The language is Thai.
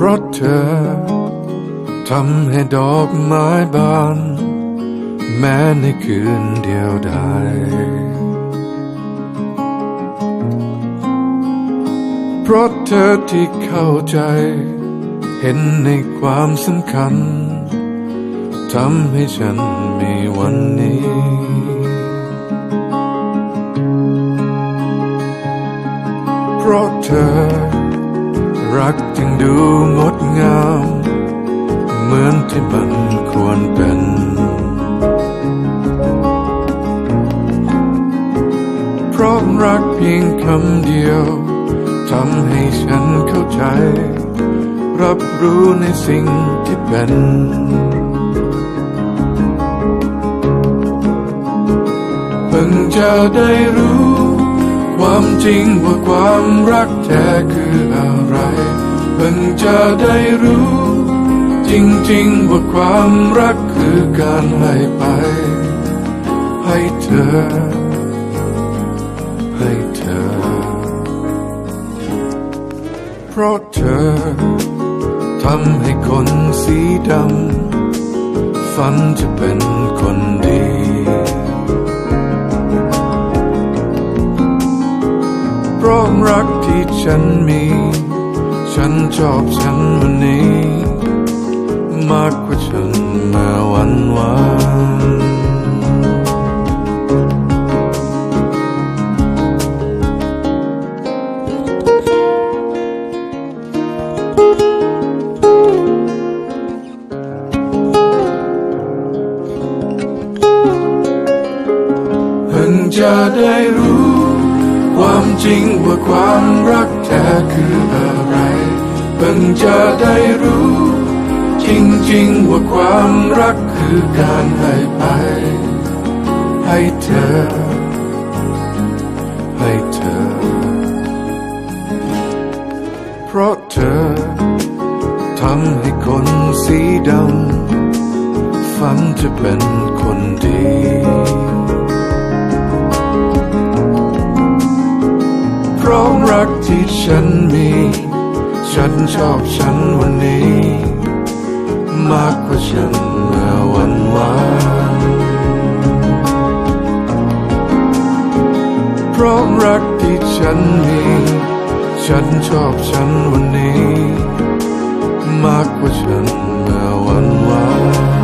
พราะเธอทำให้ดอกไม้บาน แม้ในคืนเดียวดายเพราะเธอที่เข้าใจ เห็นในความสำคัญทำให้ฉันมีวันนี้ เพราะเธอ รักจึงดูงดงาม เหมือนที่มันควรเป็น เพราะรักเพียงคำเดียวทำให้ฉันเข้าใจ รับรู้ในสิ่งที่เป็น เพิ่งจะได้รู้ ความจริงว่าความรักแท้คืออะไร เพิ่งจะได้รู้ จริงๆว่าความรักคือการให้ไป ให้เธอ ให้เธอ เพราะเธอทำให้คนสีดำฝันจะเป็นคนดี เพราะรักที่ฉันมี ฉันชอบฉันวันนี้ มากกว่าฉันเมื่อวันวานจะได้รู้ จริงว่าความรักแท้คืออะไรเพิ่งจะได้รู้ จริงๆว่าความรักคือการให้ไป ให้เธอ ให้เธอ เพราะเธอทำให้คนสีดำฝันจะเป็นคนดี ฉันมี ฉันชอบฉันวันนี้ มากกว่าฉันเมื่อวันวานเพราะรักที่ฉันมี ฉันชอบฉันวันนี้ มากกว่าฉันเมื่อวันวาน